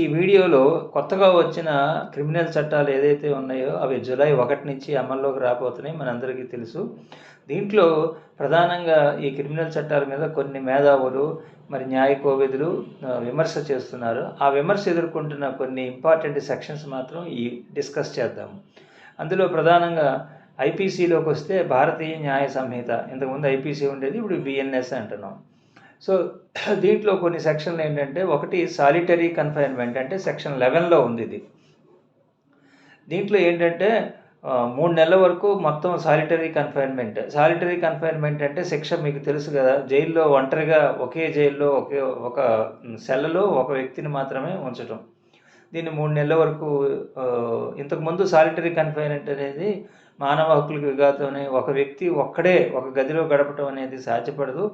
ఈ వీడియోలో కొత్తగా వచ్చిన క్రిమినల్ చట్టాలు ఏదైతే ఉన్నాయో అవి జూలై ఒకటి నుంచి అమల్లోకి రాబోతున్నాయి మనందరికీ తెలుసు. దీంట్లో ప్రధానంగా ఈ క్రిమినల్ చట్టాల మీద కొన్ని మేధావులు మరి న్యాయ కోవిదులు విమర్శ చేస్తున్నారు. ఆ విమర్శ ఎదుర్కొంటున్న కొన్ని ఇంపార్టెంట్ సెక్షన్స్ మాత్రం ఈ డిస్కస్ చేద్దాము అందులో ప్రధానంగా ఐపీసీలోకి వస్తే భారతీయ న్యాయ సంహిత. ఇంతకుముందు ఐపీసీ ఉండేది ఇప్పుడు బిఎన్ఎస్ అంటున్నాం. సో దీంట్లో కొన్ని సెక్షన్లు ఏంటంటే ఒకటి సాలిటరీ కన్ఫైన్మెంట్ అంటే సెక్షన్ లెవెన్లో ఉంది ఇది. దీంట్లో ఏంటంటే మూడు నెలల వరకు మొత్తం సాలిటరీ కన్ఫైన్మెంట్ సాలిటరీ కన్ఫైన్మెంట్ అంటే శిక్ష మీకు తెలుసు కదా జైల్లో ఒంటరిగా ఒకే జైల్లో ఒకే ఒక సెల్లో ఒక వ్యక్తిని మాత్రమే ఉంచటం. దీన్ని మూడు నెలల వరకు ఇంతకుముందు సాలిటరీ కన్ఫైన్మెంట్ అనేది మానవ హక్కులకు అనే ఒక వ్యక్తి ఒక్కడే ఒక గదిలో గడపటం అనేది సాధ్యపడదు.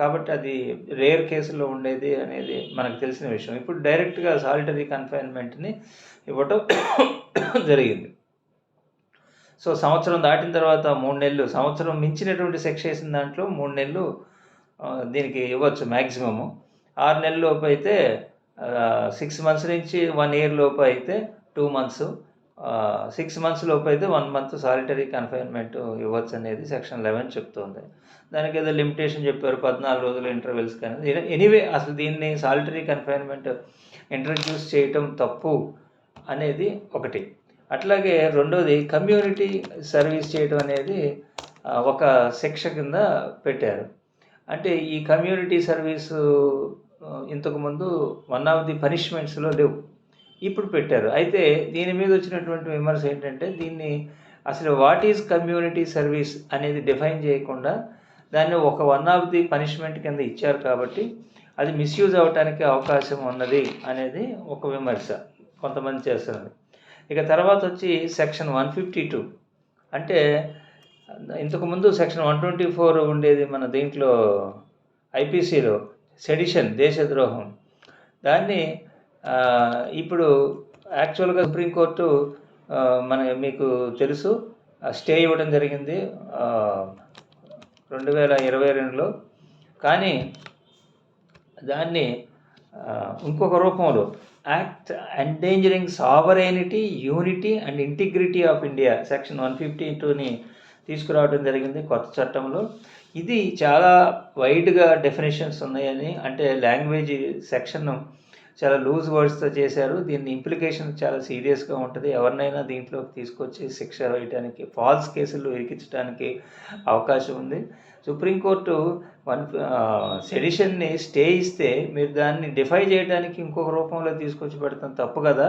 కాబట్టి అది రేర్ కేసులో ఉండేది అనేది మనకు తెలిసిన విషయం. ఇప్పుడు డైరెక్ట్గా సాలిటరీ కన్ఫైన్మెంట్ని ఇవ్వటం జరిగింది. సో సంవత్సరం దాటిన తర్వాత మూడు నెలలు సంవత్సరం మించినటువంటి శిక్ష వేసిన దాంట్లో మూడు నెలలు దీనికి ఇవ్వచ్చు మ్యాక్సిమము ఆరు నెలల లోపు అయితే సిక్స్ మంత్స్ నుంచి వన్ ఇయర్ లోపు అయితే టూ మంత్స్ సిక్స్ మంత్స్ లోపు అయితే వన్ మంత్ సాలిటరీ కన్ఫైన్మెంట్ ఇవ్వచ్చు అనేది సెక్షన్ లెవెన్ చెప్తుంది. దానికి ఏదో లిమిటేషన్ చెప్పారు పద్నాలుగు రోజులు ఇంటర్వెల్స్ కానీ. ఎనీవే అసలు దీన్ని సాలిటరీ కన్ఫైన్మెంట్ ఇంట్రడ్యూస్ చేయటం తప్పు అనేది ఒకటి. అట్లాగే రెండోది కమ్యూనిటీ సర్వీస్ చేయడం అనేది ఒక శిక్ష కింద పెట్టారు. అంటే ఈ కమ్యూనిటీ సర్వీసు ఇంతకుముందు వన్ ఆఫ్ ది పనిష్మెంట్స్లో లేవు. ఇప్పుడు పెట్టారు. అయితే దీని మీద వచ్చినటువంటి విమర్శ ఏంటంటే దీన్ని అసలు వాట్ ఈజ్ కమ్యూనిటీ సర్వీస్ అనేది డిఫైన్ చేయకుండా దాన్ని ఒక వన్ ఆఫ్ ది పనిష్మెంట్ కింద ఇచ్చారు కాబట్టి అది మిస్యూజ్ అవ్వటానికి అవకాశం ఉన్నది అనేది ఒక విమర్శ కొంతమంది చేస్తున్నది ఇక తర్వాత వచ్చి సెక్షన్ వన్ ఫిఫ్టీ టూ అంటే ఇంతకుముందు సెక్షన్ వన్ ట్వంటీ ఫోర్ ఉండేది మన దీంట్లో ఐపీసీలో సెడిషన్ దేశద్రోహం. దాన్ని ఇప్పుడు యాక్చువల్గా సుప్రీంకోర్టు మన మీకు తెలుసు స్టే ఇవ్వడం జరిగింది రెండు వేల ఇరవై రెండులో. కానీ దాన్ని ఇంకొక రూపంలో act endangering sovereignty unity and integrity of India section one fifty టూని తీసుకురావడం జరిగింది కొత్త చట్టంలో. ఇది చాలా వైడ్గా డెఫినేషన్స్ ఉన్నాయని అంటే లాంగ్వేజ్ సెక్షన్ చాలా లూజ్ వర్డ్స్తో చేశారు. దీన్ని ఇంప్లికేషన్ చాలా సీరియస్గా ఉంటుంది. ఎవరినైనా దీంట్లోకి తీసుకొచ్చి శిక్ష వేయడానికి ఫాల్స్ కేసులు ఇరికించడానికి అవకాశం ఉంది. సుప్రీంకోర్టు వన్ సెడిషన్ని స్టే ఇస్తే మీరు దాన్ని డిఫై చేయడానికి ఇంకొక రూపంలో తీసుకొచ్చి పెడతాం తప్పు కదా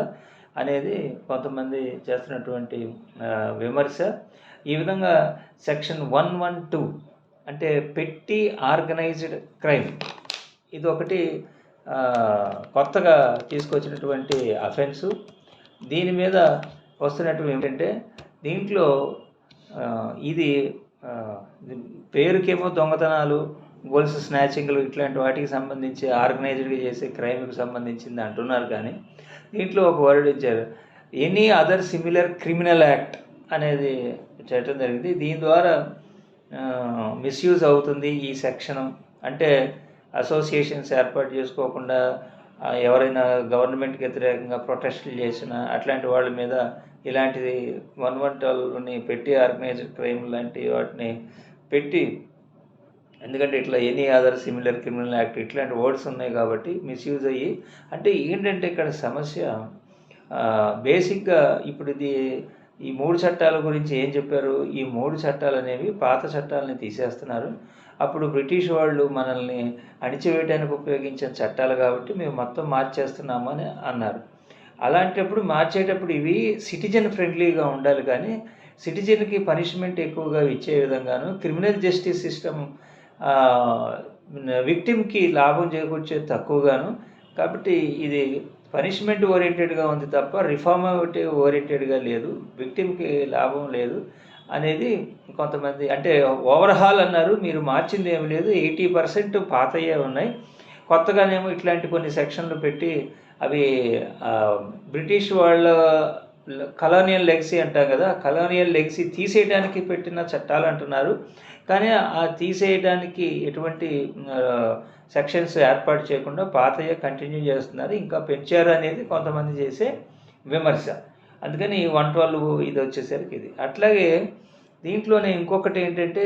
అనేది కొంతమంది చేస్తున్నటువంటి విమర్శ. ఈ విధంగా సెక్షన్ వన్ వన్ టూ అంటే పెట్టి ఆర్గనైజ్డ్ క్రైమ్ ఇది ఒకటి కొత్తగా తీసుకొచ్చినటువంటి అఫెన్సు దీని మీద వస్తున్నటువంటి ఏంటంటే దీంట్లో ఇది ఇది పేరుకేమో దొంగతనాలు గోల్స్ స్నాచింగ్లు ఇట్లాంటి వాటికి సంబంధించి ఆర్గనైజ్డ్గా చేసే క్రైమ్కి సంబంధించింది అంటున్నారు కానీ దీంట్లో ఒక వర్డ్ ఇచ్చారు. Any other similar criminal act అనేది చేయటం జరిగింది. దీని ద్వారా మిస్యూజ్ అవుతుంది ఈ సెక్షన్ అంటే అసోసియేషన్స్ ఏర్పాటు చేసుకోకుండా ఎవరైనా గవర్నమెంట్కి వ్యతిరేకంగా ప్రొటెస్టులు చేసిన అట్లాంటి వాళ్ళ మీద ఇలాంటిది వన్ వన్ ట్వెల్వ్ని పెట్టి ఆర్గనైజ్డ్ క్రైమ్ లాంటి వాటిని పెట్టి ఎందుకంటే ఇట్లా any other similar criminal act ఇట్లాంటి వర్డ్స్ ఉన్నాయి కాబట్టి మిస్యూజ్ అయ్యి అంటే ఏంటంటే ఇక్కడ సమస్య బేసిక్గా ఇప్పుడు ఇది ఈ మూడు చట్టాల గురించి ఏం చెప్పారు? ఈ మూడు చట్టాలు అనేవి పాత చట్టాలని తీసేస్తున్నారు. అప్పుడు బ్రిటిష్ వాళ్ళు మనల్ని అణిచివేయడానికి ఉపయోగించిన చట్టాలు కాబట్టి మేము మొత్తం మార్చేస్తున్నాము అని అన్నారు. అలాంటప్పుడు మార్చేటప్పుడు ఇవి సిటిజన్ ఫ్రెండ్లీగా ఉండాలి కానీ సిటిజన్కి పనిష్మెంట్ ఎక్కువగా ఇచ్చే విధంగాను క్రిమినల్ జస్టిస్ సిస్టమ్ విక్టిమ్కి లాభం చేకూర్చే తక్కువగాను కాబట్టి ఇది పనిష్మెంట్ ఓరియంటెడ్గా ఉంది తప్ప రిఫార్మేటివ్ ఓరియంటెడ్గా లేదు విక్టిమ్కి లాభం లేదు. అనేది కొంతమంది అంటే ఓవర్హాల్ అన్నారు మీరు మార్చింది ఏమి లేదు ఎయిటీ పర్సెంట్ పాతయ్యే ఉన్నాయి. కొత్తగానేమో ఇట్లాంటి కొన్ని సెక్షన్లు పెట్టి అవి బ్రిటిష్ వాళ్ళ కలోనియల్ లెగసీ అంటాం కదా కలోనియల్ లెగసీ తీసేయడానికి పెట్టిన చట్టాలు అంటున్నారు. కానీ ఆ తీసేయడానికి ఎటువంటి సెక్షన్స్ ఏర్పాటు చేయకుండా పాతయ్య కంటిన్యూ చేస్తున్నారు. ఇంకా పెంచారు అనేది కొంతమంది చేసే విమర్శ. అందుకని వన్ ట్వెల్వ్ ఇది వచ్చేసరికి ఇది. అట్లాగే దీంట్లోనే ఇంకొకటి ఏంటంటే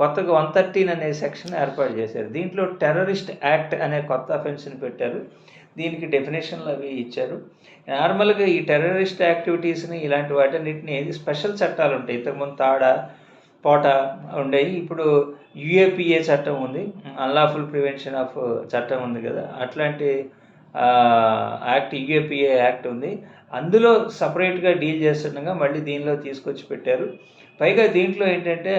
కొత్తగా వన్ థర్టీన్ అనే సెక్షన్ ఏర్పాటు చేశారు. దీంట్లో టెర్రరిస్ట్ యాక్ట్ అనే కొత్త అఫెన్స్ని పెట్టారు. దీనికి డెఫినేషన్లు అవి ఇచ్చారు. నార్మల్గా ఈ టెర్రరిస్ట్ యాక్టివిటీస్ని ఇలాంటి వాటన్నిటిని స్పెషల్ చట్టాలు ఉంటాయి. ఇంతకుముందు తాడ పోట ఉండేవి. ఇప్పుడు యుఏపిఏ చట్టం ఉంది. అన్లాఫుల్ ప్రివెన్షన్ ఆఫ్ చట్టం ఉంది కదా. అట్లాంటి యాక్ట్ యుఏపిఏ యాక్ట్ ఉంది. అందులో సపరేట్గా డీల్ చేస్తుండగా మళ్ళీ దీనిలో తీసుకొచ్చి పెట్టారు. పైగా దీంట్లో ఏంటంటే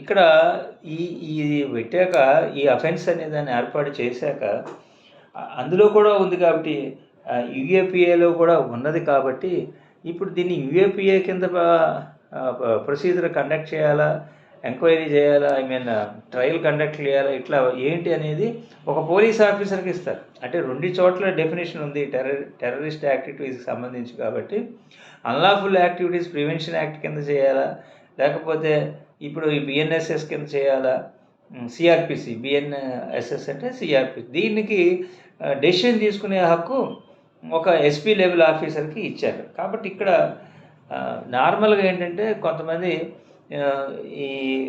ఇక్కడ ఈ ఈ పెట్టాక ఈ అఫెన్స్ అనే దాన్ని ఏర్పాటు చేశాక అందులో కూడా ఉంది కాబట్టి యుఏపిఏలో కూడా ఉన్నది కాబట్టి ఇప్పుడు దీన్ని యుఏపిఏ కింద ప్రొసీజర్ కండక్ట్ చేయాలా? ఎంక్వైరీ చేయాలా? ఐ మీన్ ట్రయల్ కండక్ట్ చేయాలా? ఇట్లా ఏంటి అనేది ఒక పోలీస్ ఆఫీసర్కి ఇస్తారు. అంటే రెండు చోట్ల డెఫినేషన్ ఉంది. టెర్ర టెర్రరిస్ట్ యాక్టివిటీస్కి సంబంధించి కాబట్టి అన్లాఫుల్ యాక్టివిటీస్ ప్రివెన్షన్ యాక్ట్ కింద చేయాలా? లేకపోతే ఇప్పుడు ఈ బిఎన్ఎస్ఎస్ కింద చేయాలా? సిఆర్పిసి బిఎన్ఎస్ఎస్ అంటే సిఆర్పి దీనికి డెసిషన్ తీసుకునే హక్కు ఒక ఎస్పీ లెవెల్ ఆఫీసర్కి ఇచ్చారు. కాబట్టి ఇక్కడ నార్మల్గా ఏంటంటే కొంతమంది ఈ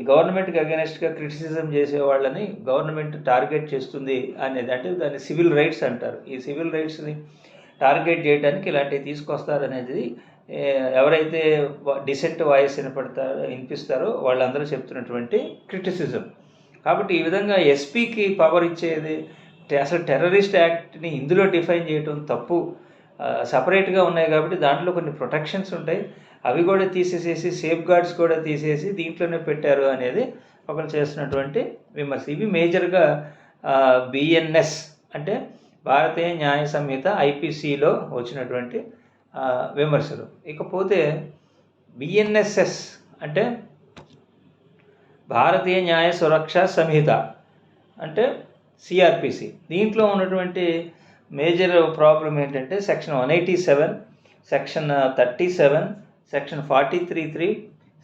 గవర్నమెంట్కి అగెనెస్ట్గా క్రిటిసిజం చేసే వాళ్ళని గవర్నమెంట్ టార్గెట్ చేస్తుంది అనేది అంటే దాన్ని సివిల్ రైట్స్ అంటారు. ఈ సివిల్ రైట్స్ని టార్గెట్ చేయడానికి ఇలాంటివి తీసుకొస్తారనేది ఎవరైతే డిసెంట్ వాయిస్ వినపడతారో వినిపిస్తారో వాళ్ళందరూ చెప్తున్నటువంటి క్రిటిసిజం. కాబట్టి ఈ విధంగా ఎస్పీకి పవర్ ఇచ్చేది అసలు టెర్రరిస్ట్ యాక్ట్ని ఇందులో డిఫైన్ చేయడం తప్పు. సపరేట్గా ఉన్నాయి కాబట్టి దాంట్లో కొన్ని ప్రొటెక్షన్స్ ఉంటాయి. అవి కూడా తీసేసేసి సేఫ్ గార్డ్స్ కూడా తీసేసి దీంట్లోనే పెట్టారు అనేది ఒకరు చేస్తున్నటువంటి విమర్శ. ఇవి మేజర్గా బిఎన్ఎస్ అంటే భారతీయ న్యాయ సంహిత ఐపీసీలో వచ్చినటువంటి విమర్శలు. ఇకపోతే బిఎన్ఎస్ఎస్ అంటే భారతీయ న్యాయ సురక్ష సంహిత అంటే సిఆర్పిసి దీంట్లో ఉన్నటువంటి మేజర్ ప్రాబ్లం ఏంటంటే section one eighty seven section thirty seven section forty three three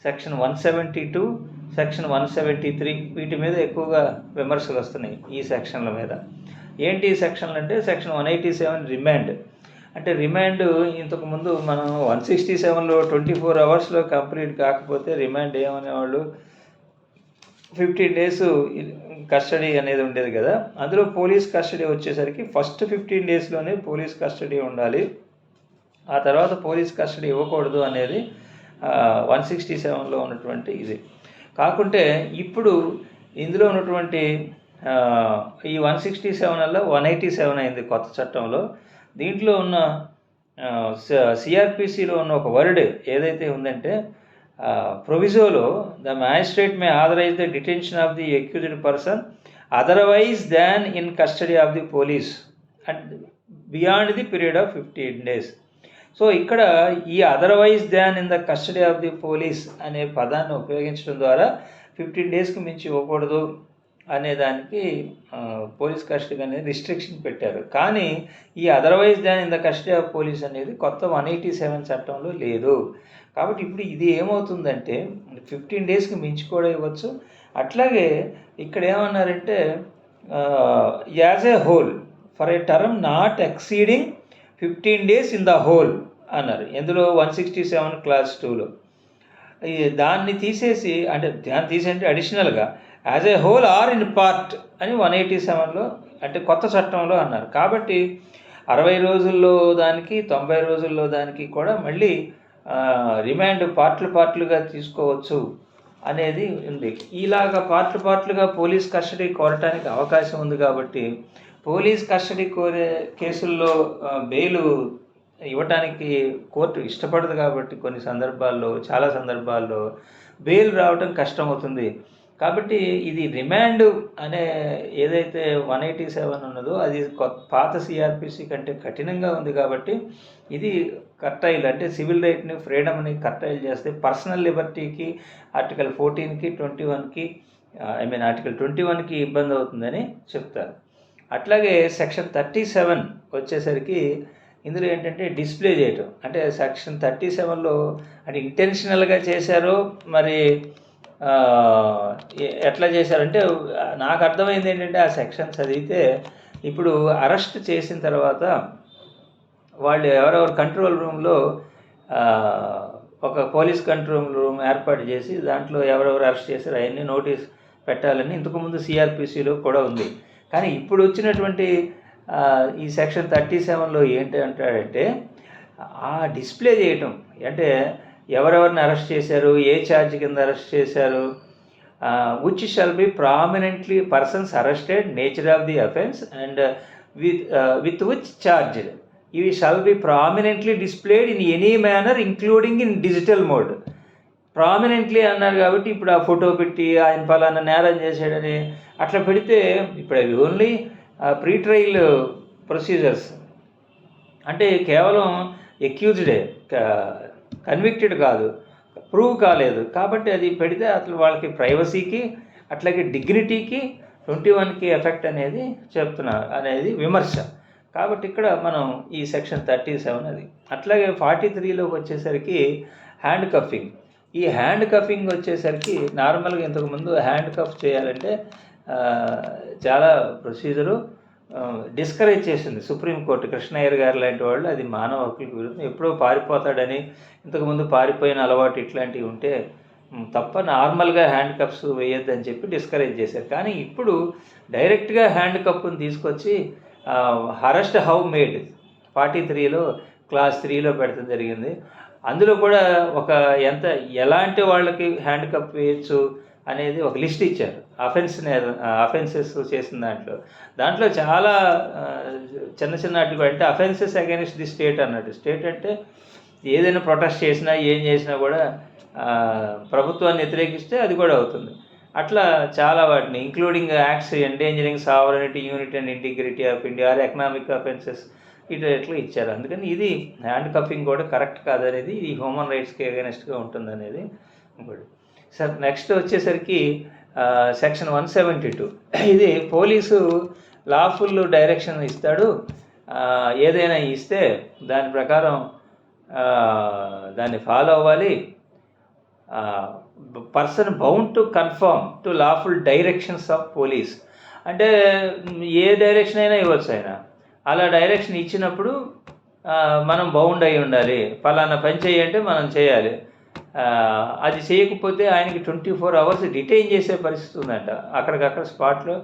section one seventy two section one seventy three. వీటి మీద ఎక్కువగా విమర్శలు వస్తున్నాయి ఈ సెక్షన్ల మీద. ఏంటి ఈ సెక్షన్లు అంటే section one eighty seven remand. అంటే రిమాండ్ ఇంతకుముందు మనం వన్ సిక్స్టీ సెవెన్లో ట్వంటీ ఫోర్ అవర్స్లో కంప్లీట్ కాకపోతే రిమాండ్ ఏమనేవాళ్ళు? ఫిఫ్టీన్ డేస్ కస్టడీ అనేది ఉండేది కదా. అందులో పోలీస్ కస్టడీ వచ్చేసరికి ఫస్ట్ ఫిఫ్టీన్ డేస్లోనే పోలీస్ కస్టడీ ఉండాలి. ఆ తర్వాత పోలీస్ కస్టడీ ఇవ్వకూడదు అనేది వన్ సిక్స్టీ సెవెన్లో ఉన్నటువంటి ఇది. కాకుంటే ఇప్పుడు ఇందులో ఉన్నటువంటి ఈ వన్ సిక్స్టీ సెవెన్ వల్ల వన్ ఎయిటీ సెవెన్ అయింది కొత్త చట్టంలో. దీంట్లో ఉన్న సిఆర్పిసిలో ఉన్న ఒక వర్డ్ ఏదైతే ఉందంటే ప్రొవిజోలో the magistrate may authorise the detention of the accused person otherwise than in custody of the police and beyond the period of fifteen days so ఇక్కడ ఈ otherwise than in the custody of the police అనే పదాన్ని ఉపయోగించడం ద్వారా fifteen డేస్కి మించి ఇవ్వకూడదు. అనే దానికి పోలీస్ కస్టడీ అనేది రిస్ట్రిక్షన్ పెట్టారు. కానీ ఈ otherwise than in the custody of police అనేది కొత్త వన్ ఎయిటీ సెవెన్ చట్టంలో లేదు. కాబట్టి ఇప్పుడు ఇది ఏమవుతుందంటే ఫిఫ్టీన్ డేస్కి మించి కూడా ఇవ్వచ్చు. అట్లాగే ఇక్కడ ఏమన్నారంటే as a whole for a term not exceeding fifteen days in the whole అన్నారు. ఎందులో వన్ సిక్స్టీ సెవెన్ క్లాస్ టూలో. దాన్ని తీసేసి అంటే దాన్ని తీసేంటే అడిషనల్గా as a whole or in part అని వన్ ఎయిటీ సెవెన్లో అంటే కొత్త చట్టంలో అన్నారు. కాబట్టి అరవై రోజుల్లో దానికి తొంభై రోజుల్లో దానికి కూడా మళ్ళీ రిమాండ్ పార్ట్లు పార్ట్లుగా తీసుకోవచ్చు అనేది ఉంది. ఇలాగ పార్ట్లు పార్ట్లుగా పోలీస్ కస్టడీ కోరటానికి అవకాశం ఉంది కాబట్టి పోలీస్ కస్టడీ కోరే కేసుల్లో బెయిలు ఇవ్వటానికి కోర్టు ఇష్టపడదు కాబట్టి కొన్ని సందర్భాల్లో చాలా సందర్భాల్లో బెయిల్ రావటం కష్టమవుతుంది. కాబట్టి ఇది రిమాండ్ అనే ఏదైతే వన్ ఎయిటీ సెవెన్ ఉన్నదో అది కొత్త పాత సిఆర్పిసి కంటే కఠినంగా ఉంది కాబట్టి ఇది కర్టైల్ అంటే సివిల్ రైట్ని ఫ్రీడమ్ని కర్టైల్ చేస్తే పర్సనల్ లిబర్టీకి ఆర్టికల్ ఫోర్టీన్కి ట్వంటీ వన్కి ఐ మీన్ ఆర్టికల్ ట్వంటీ వన్కి ఇబ్బంది అవుతుందని చెప్తారు. అట్లాగే సెక్షన్ థర్టీ సెవెన్ వచ్చేసరికి ఇందులో ఏంటంటే డిస్ప్లే చేయటం. అంటే సెక్షన్ థర్టీ సెవెన్లో అంటే ఇంటెన్షనల్గా చేశారో మరి ఎట్లా చేశారంటే నాకు అర్థమైంది ఏంటంటే ఆ సెక్షన్ చదివితే ఇప్పుడు అరెస్ట్ చేసిన తర్వాత వాళ్ళు ఎవరెవరు కంట్రోల్ రూమ్లో ఒక పోలీస్ కంట్రోల్ రూమ్ ఏర్పాటు చేసి దాంట్లో ఎవరెవరు అరెస్ట్ చేశారు అవన్నీ నోటీస్ పెట్టాలని ఇంతకుముందు సిఆర్పిసిలో కూడా ఉంది. కానీ ఇప్పుడు వచ్చినటువంటి ఈ సెక్షన్ థర్టీ సెవెన్లో ఏంటి అంటాడంటే ఆ డిస్ప్లే చేయటం అంటే ఎవరెవరిని అరెస్ట్ చేశారు ఏ ఛార్జ్ కింద అరెస్ట్ చేశారు which shall be prominently persons arrested nature of the offence and with with which charge ఇవి shall be prominently displayed in any manner including in digital mode prominently అన్నారు కాబట్టి ఇప్పుడు ఆ ఫోటో పెట్టి ఆయన ఫలానా నేరం చేశాడని అట్లా పెడితే ఇప్పుడు అవి ఓన్లీ ప్రీ ట్రయల్ ప్రొసీజర్స్ అంటే కేవలం ఎక్యూజ్డే కన్విక్టెడ్ కాదు. ప్రూవ్ కాలేదు. కాబట్టి అది పెడితే అసలు వాళ్ళకి ప్రైవసీకి అట్లాగే డిగ్నిటీకి ట్వంటీ వన్కి ఎఫెక్ట్ అనేది చెప్తున్నారు అనేది విమర్శ. కాబట్టి ఇక్కడ మనం ఈ సెక్షన్ థర్టీ సెవెన్ అది. అట్లాగే ఫార్టీ త్రీలోకి వచ్చేసరికి హ్యాండ్ కఫింగ్ ఈ హ్యాండ్ కఫింగ్ వచ్చేసరికి నార్మల్గా ఇంతకుముందు హ్యాండ్ కఫ్ చేయాలంటే చాలా ప్రొసీజరు డిస్కరేజ్ చేసింది. సుప్రీంకోర్టు కృష్ణయ్యర్ గారు లాంటి వాళ్ళు అది మానవ హక్కులకు విరుద్ధం. ఎప్పుడో పారిపోతాడని ఇంతకుముందు పారిపోయిన అలవాటు ఇట్లాంటివి ఉంటే తప్ప నార్మల్గా హ్యాండ్ కప్స్ వేయొద్దని చెప్పి డిస్కరేజ్ చేశారు. కానీ ఇప్పుడు డైరెక్ట్గా హ్యాండ్ కప్ని తీసుకొచ్చి హరెస్ట్ హౌ మేడ్ ఫార్టీ త్రీలో క్లాస్ త్రీలో పెడతాం జరిగింది. అందులో కూడా ఒక ఎంత ఎలాంటి వాళ్ళకి హ్యాండ్ కప్ వేయచ్చు? అనేది ఒక లిస్ట్ ఇచ్చారు. అఫెన్స్ అఫెన్సెస్ చేసిన దాంట్లో. దాంట్లో చాలా చిన్న చిన్న వాటికి అంటే అఫెన్సెస్ అగైనెస్ట్ ది స్టేట్ అన్నట్టు. స్టేట్ అంటే ఏదైనా ప్రొటెస్ట్ చేసినా ఏం చేసినా కూడా ప్రభుత్వాన్ని వ్యతిరేకిస్తే అది కూడా అవుతుంది. అట్లా చాలా వాటిని including acts endangering sovereignty unit and integrity of India or economic offences ఇట్లా ఇట్లా ఇచ్చారు. అందుకని ఇది హ్యాండ్ కఫింగ్ కూడా కరెక్ట్ కాదనేది ఇది హ్యూమన్ రైట్స్కి అగైనెస్ట్గా ఉంటుంది అనేది ఇంకోటి నెక్స్ట్ వచ్చేసరికి సెక్షన్ వన్ సెవెంటీ టూ ఇది పోలీసు లాఫుల్ డైరెక్షన్ ఇస్తాడు. ఏదైనా ఇస్తే దాని ప్రకారం దాన్ని ఫాలో అవ్వాలి. Person bound to confirm to lawful directions of police అంటే ఏ డైరెక్షన్ అయినా ఇవ్వచ్చు ఆయన. అలా డైరెక్షన్ ఇచ్చినప్పుడు మనం బౌండ్ అయి ఉండాలి. ఫలానా పని చేయంటే మనం చేయాలి. అది చేయకపోతే ఆయనకి ట్వంటీ ఫోర్ అవర్స్ డిటైన్ చేసే పరిస్థితి ఉందంట. అక్కడికక్కడ స్పాట్లో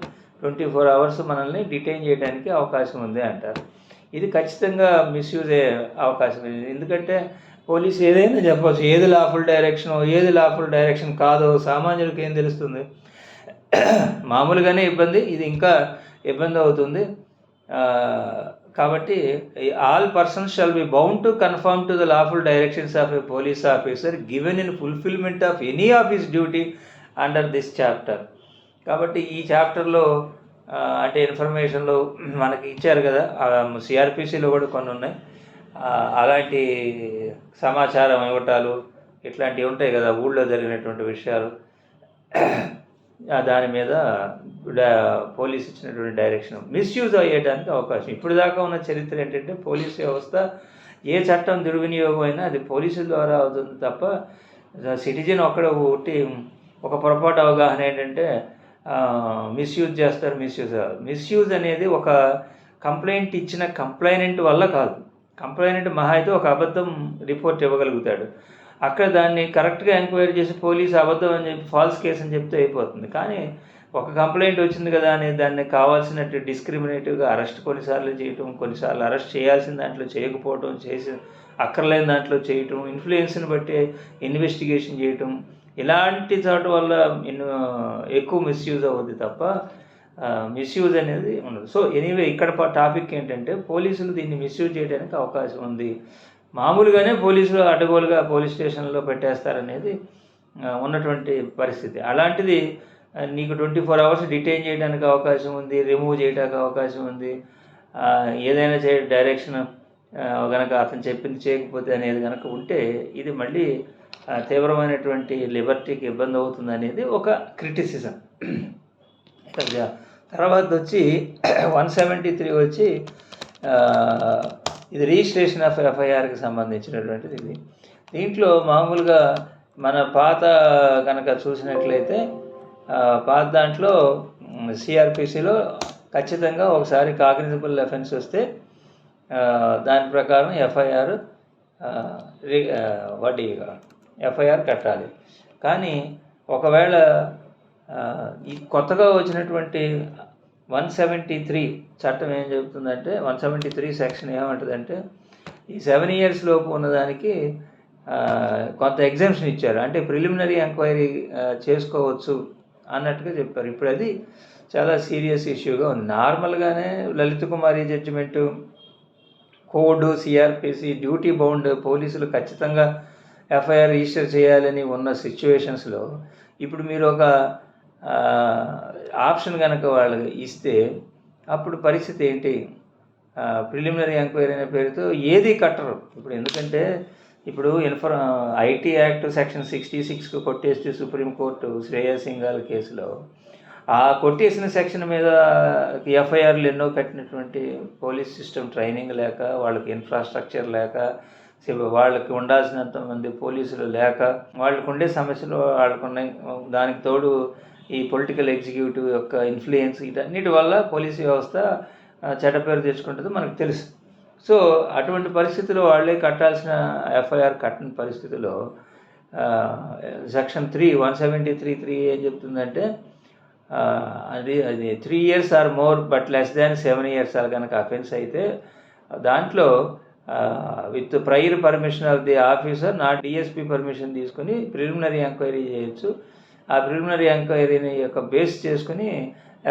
ట్వంటీ ఫోర్ అవర్స్ మనల్ని డిటైన్ చేయడానికి అవకాశం ఉంది అంటారు. ఇది ఖచ్చితంగా మిస్యూజ్ అయ్యే అవకాశం ఉంది. ఎందుకంటే పోలీసు ఏదైనా చెప్పవచ్చు ఏది లాఫుల్ డైరెక్షన్ ఏది లాఫుల్ డైరెక్షన్ కాదో సామాన్యులకు ఏం తెలుస్తుంది? మామూలుగానే ఇబ్బంది. ఇది ఇంకా ఇబ్బంది అవుతుంది. కాబట్టి all persons shall be bound to confirm to the lawful directions of a police officer given in fulfilment of any of his duty under this chapter కాబట్టి ఈ చాప్టర్లో అంటే ఇన్ఫర్మేషన్లో మనకి ఇచ్చారు కదా సిఆర్పిసిలో కూడా కొన్ని ఉన్నాయి. అలాంటి సమాచారం ఇవ్వటాలు ఇట్లాంటివి ఉంటాయి కదా ఊళ్ళో జరిగినటువంటి విషయాలు. దాని మీద పోలీస్ ఇచ్చినటువంటి డైరెక్షన్ మిస్యూజ్ అయ్యేటానికి అవకాశం. ఇప్పుడు దాకా ఉన్న చరిత్ర ఏంటంటే పోలీస్ వ్యవస్థ ఏ చట్టం దుర్వినియోగం అయినా అది పోలీసుల ద్వారా అవుతుంది తప్ప సిటిజన్ ఒక్కడ ఒకటి ఒక పొరపాటు అవగాహన ఏంటంటే మిస్యూజ్ చేస్తారు మిస్యూజ్ మిస్యూజ్ అనేది ఒక కంప్లైంట్ ఇచ్చిన కంప్లైనెంట్ వల్ల కాదు. కంప్లైనెంట్ మహా అయితే ఒక అబద్ధం రిపోర్ట్ ఇవ్వగలుగుతాడు. అక్కడ దాన్ని కరెక్ట్గా ఎంక్వైరీ చేసి పోలీసు అబద్ధం అని చెప్పి ఫాల్స్ కేసు అని చెప్తే అయిపోతుంది. కానీ ఒక కంప్లైంట్ వచ్చింది కదా అని దాన్ని కావాల్సినట్టు డిస్క్రిమినేటివ్గా అరెస్ట్ కొన్నిసార్లు చేయటం కొన్నిసార్లు అరెస్ట్ చేయాల్సిన దాంట్లో చేయకపోవటం చేసి అక్కర్లేని దాంట్లో చేయటం ఇన్ఫ్లుయెన్స్ని బట్టి ఇన్వెస్టిగేషన్ చేయటం ఇలాంటి చోట వల్ల ఎక్కువ మిస్యూజ్ అవుద్ది తప్ప మిస్యూజ్ అనేది ఉండదు. సో ఎనీవే ఇక్కడ టాపిక్ ఏంటంటే పోలీసులు దీన్ని మిస్యూజ్ చేయడానికి అవకాశం ఉంది. మామూలుగానే పోలీసులు అడ్డగోలుగా పోలీస్ స్టేషన్లో పెట్టేస్తారనేది ఉన్నటువంటి పరిస్థితి. అలాంటిది నీకు ట్వంటీ ఫోర్ అవర్స్ డిటైన్ చేయడానికి అవకాశం ఉంది రిమూవ్ చేయడానికి అవకాశం ఉంది ఏదైనా చే డైరెక్షన్ కనుక అతను చెప్పింది చేయకపోతే అనేది కనుక ఉంటే ఇది మళ్ళీ తీవ్రమైనటువంటి లిబర్టీకి ఇబ్బంది అవుతుంది అనేది ఒక క్రిటిసిజం. తర్వాత వచ్చి వన్ సెవెంటీ త్రీ వచ్చి ఇది రిజిస్ట్రేషన్ ఆఫ్ ఎఫ్ఐఆర్కి సంబంధించినటువంటిది ఇది. దీంట్లో మామూలుగా మన పాత కనుక చూసినట్లయితే పాత దాంట్లో సిఆర్పిసిలో ఖచ్చితంగా ఒకసారి కాగ్నిజబుల్ ఎఫెన్స్ వస్తే దాని ప్రకారం ఎఫ్ఐఆర్ వడ్డీ ఎఫ్ఐఆర్ కట్టాలి. కానీ ఒకవేళ ఈ కొత్తగా వచ్చినటువంటి వన్ సెవెంటీ త్రీ చట్టం ఏం చెబుతుందంటే వన్ సెవెంటీ త్రీ సెక్షన్ ఏమంటుందంటే ఈ సెవెన్ ఇయర్స్ లోపు ఉన్నదానికి కొంత ఎగ్జామ్షన్ ఇచ్చారు. అంటే ప్రిలిమినరీ ఎంక్వైరీ చేసుకోవచ్చు అన్నట్టుగా చెప్పారు. ఇప్పుడు అది చాలా సీరియస్ ఇష్యూగా ఉంది. నార్మల్గానే Lalita Kumari judgement code CrPC duty bound పోలీసులు ఖచ్చితంగా ఎఫ్ఐఆర్ రిజిస్టర్ చేయాలని ఉన్న సిచ్యువేషన్స్లో ఇప్పుడు మీరు ఒక ఆప్షన్ కనుక వాళ్ళకి ఇస్తే అప్పుడు పరిస్థితి ఏంటి? ప్రిలిమినరీ ఎంక్వైరీ అనే పేరుతో ఏది కట్టరు. ఇప్పుడు ఎందుకంటే ఇప్పుడు ఇన్ఫర్ ఐటీ యాక్ట్ సెక్షన్ సిక్స్టీ సిక్స్కి కొట్టేస్తే సుప్రీంకోర్టు శ్రేయా సింఘాల్ కేసులో ఆ కొట్టేసిన సెక్షన్ మీద ఎఫ్ఐఆర్లు ఎన్నో కట్టినటువంటి పోలీస్ సిస్టమ్ ట్రైనింగ్ లేక వాళ్ళకి ఇన్ఫ్రాస్ట్రక్చర్ లేక వాళ్ళకి ఉండాల్సినంత మంది పోలీసులు లేక వాళ్ళకు ఉండే సమస్యలు వాళ్ళకు దానికి తోడు ఈ పొలిటికల్ ఎగ్జిక్యూటివ్ యొక్క ఇన్ఫ్లుయెన్స్ వీటన్నిటి వల్ల పోలీస్ వ్యవస్థ చెడ్డపేరు తెచ్చుకుంటుంది మనకు తెలుసు. సో అటువంటి పరిస్థితుల్లో వాళ్ళే కట్టాల్సిన ఎఫ్ఐఆర్ కట్టిన పరిస్థితిలో section three one seventy three three ఏం చెప్తుందంటే అది అది three years or more but less than seven years or కనుక అఫెన్స్ అయితే దాంట్లో with prior permission of the officer నా డిఎస్పి పర్మిషన్ తీసుకొని ప్రిలిమినరీ ఎంక్వైరీ చేయొచ్చు. ఆ ప్రిలిమినరీ ఎంక్వైరీని యొక్క బేస్ చేసుకుని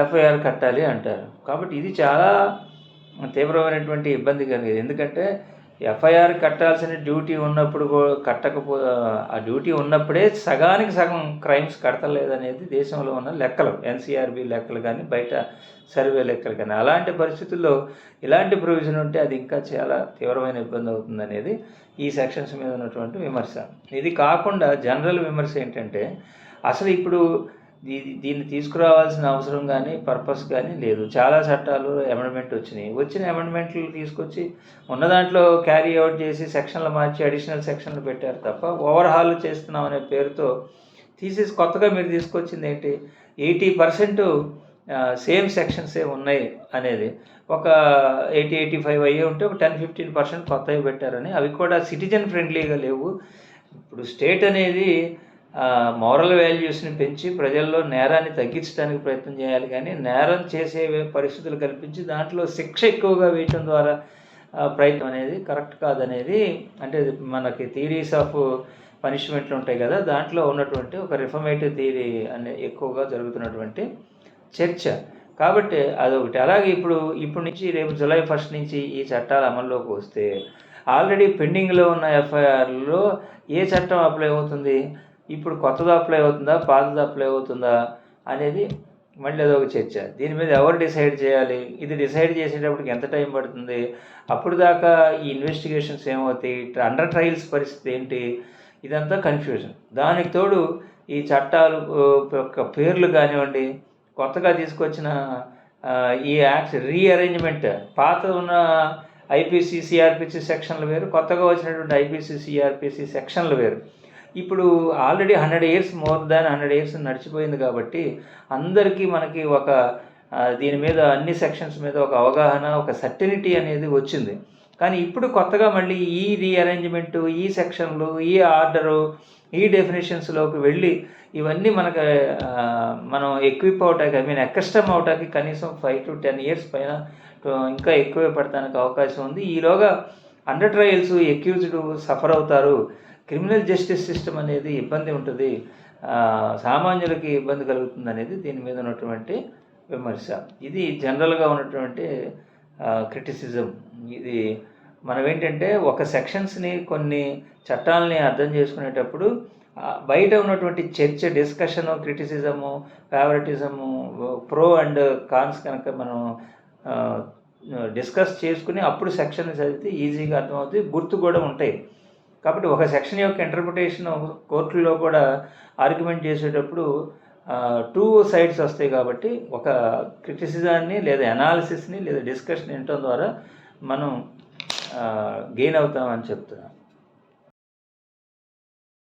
ఎఫ్ఐఆర్ కట్టాలి అంటారు. కాబట్టి ఇది చాలా తీవ్రమైనటువంటి ఇబ్బంది కలిగేది. ఎందుకంటే ఎఫ్ఐఆర్ కట్టాల్సిన డ్యూటీ ఉన్నప్పుడు కట్టకపో ఆ డ్యూటీ ఉన్నప్పుడే సగానికి సగం క్రైమ్స్ కడతలేదనేది దేశంలో ఉన్న లెక్కలు. ఎన్సీఆర్బి లెక్కలు కానీ బయట సర్వే లెక్కలు కానీ అలాంటి పరిస్థితుల్లో ఇలాంటి ప్రొవిజన్ ఉంటే అది ఇంకా చాలా తీవ్రమైన ఇబ్బంది అవుతుంది అనేది ఈ సెక్షన్స్ మీద ఉన్నటువంటి విమర్శ. ఇది కాకుండా జనరల్ విమర్శ ఏంటంటే అసలు ఇప్పుడు దీ- దీన్ని తీసుకురావాల్సిన అవసరం కానీ పర్పస్ కానీ లేదు. చాలా చట్టాలు అమెండ్మెంట్ వచ్చినాయి. వచ్చిన అమెండ్మెంట్లు తీసుకొచ్చి ఉన్న దాంట్లో క్యారీ అవుట్ చేసి సెక్షన్లు మార్చి అడిషనల్ సెక్షన్లు పెట్టారు తప్ప ఓవర్హాల్ చేస్తున్నాం అనే పేరుతో తీసేసి కొత్తగా మీరు తీసుకొచ్చింది ఏంటి? ఎయిటీ పర్సెంట్ సేమ్ సెక్షన్సే ఉన్నాయి అనేది. ఒక ఎయిటీ ఎయిటీ ఫైవ్ అయ్యే ఉంటే ఒక టెన్ ఫిఫ్టీన్ పర్సెంట్ కొత్తవి పెట్టారని. అవి కూడా సిటిజన్ ఫ్రెండ్లీగా లేవు. ఇప్పుడు స్టేట్ అనేది మోరల్ వాల్యూస్ని పెంచి ప్రజల్లో నేరాన్ని తగ్గించడానికి ప్రయత్నం చేయాలి. కానీ నేరం చేసే పరిస్థితులు కల్పించి దాంట్లో శిక్ష ఎక్కువగా వేయటం ద్వారా ప్రయత్నం అనేది కరెక్ట్ కాదనేది అంటే మనకి థీరీస్ ఆఫ్ పనిష్మెంట్లు ఉంటాయి కదా దాంట్లో ఉన్నటువంటి ఒక రిఫర్మేటివ్ థీరీ అనే ఎక్కువగా జరుగుతున్నటువంటి చర్చ. కాబట్టి అదొకటి. అలాగే ఇప్పుడు ఇప్పుడు నుంచి రేపు జూలై ఫస్ట్ నుంచి ఈ చట్టాలు అమల్లోకి వస్తే ఆల్రెడీ పెండింగ్లో ఉన్న ఎఫ్ఐఆర్లో ఏ చట్టం అప్లై అవుతుంది? ఇప్పుడు కొత్తది అప్లై అవుతుందా పాతది అప్లై అవుతుందా అనేది మళ్ళీ అదొక చర్చ. దీని మీద ఎవరు డిసైడ్ చేయాలి? ఇది డిసైడ్ చేసేటప్పటికి ఎంత టైం పడుతుంది? అప్పుడు దాకా ఈ ఇన్వెస్టిగేషన్స్ ఏమవుతాయి? అండర్ ట్రయల్స్ పరిస్థితి ఏంటి? ఇదంతా కన్ఫ్యూజన్ దానికి తోడు ఈ చట్టాలు యొక్క పేర్లు కానివ్వండి కొత్తగా తీసుకొచ్చిన ఈ యాక్ట్ రీఅరేంజ్మెంట్ పాత ఉన్న ఐపీసీ సిఆర్పిసి సెక్షన్లు వేరు కొత్తగా వచ్చినటువంటి ఐపీసీ సిఆర్పిసి సెక్షన్లు వేరు. ఇప్పుడు already hundred years more than hundred years నడిచిపోయింది కాబట్టి అందరికీ మనకి ఒక దీని మీద అన్ని సెక్షన్స్ మీద ఒక అవగాహన ఒక సర్టినిటీ అనేది వచ్చింది. కానీ ఇప్పుడు కొత్తగా మళ్ళీ ఈ రీఅరేంజ్మెంట్ ఈ సెక్షన్లు ఈ ఆర్డరు ఈ డెఫినేషన్స్లోకి వెళ్ళి ఇవన్నీ మనకు మనం ఎక్విప్ అవటానికి ఐ మీన్ ఎక్కస్టమ్ అవటానికి కనీసం ఫైవ్ టు టెన్ ఇయర్స్ పైన ఇంకా ఎక్కువే పడటానికి అవకాశం ఉంది. ఈలోగా అండర్ ట్రయల్స్ ఎక్యూజ్డ్ సఫర్ అవుతారు. క్రిమినల్ జస్టిస్ సిస్టమ్ అనేది ఇబ్బంది ఉంటుంది. సామాన్యులకి ఇబ్బంది కలుగుతుంది అనేది దీని మీద ఉన్నటువంటి విమర్శ. ఇది జనరల్గా ఉన్నటువంటి క్రిటిసిజం ఇది మనం ఏంటంటే ఒక సెక్షన్స్ని కొన్ని చట్టాలని అర్థం చేసుకునేటప్పుడు బయట ఉన్నటువంటి చర్చ discussion criticism favouritism pro and cons కనుక మనం డిస్కస్ చేసుకుని అప్పుడు సెక్షన్ చదివితే ఈజీగా అర్థమవుతుంది గుర్తు కూడా ఉంటాయి. కాబట్టి ఒక సెక్షన్ యొక్క ఇంటర్ప్రిటేషన్ కోర్టులో కూడా ఆర్గ్యుమెంట్ చేసేటప్పుడు టూ సైడ్స్ వస్తాయి కాబట్టి ఒక క్రిటిసిజాన్ని లేదా అనాలిసిస్ని లేదా డిస్కషన్ వినటం ద్వారా మనం గెయిన్ అవుతామని చెప్తున్నాను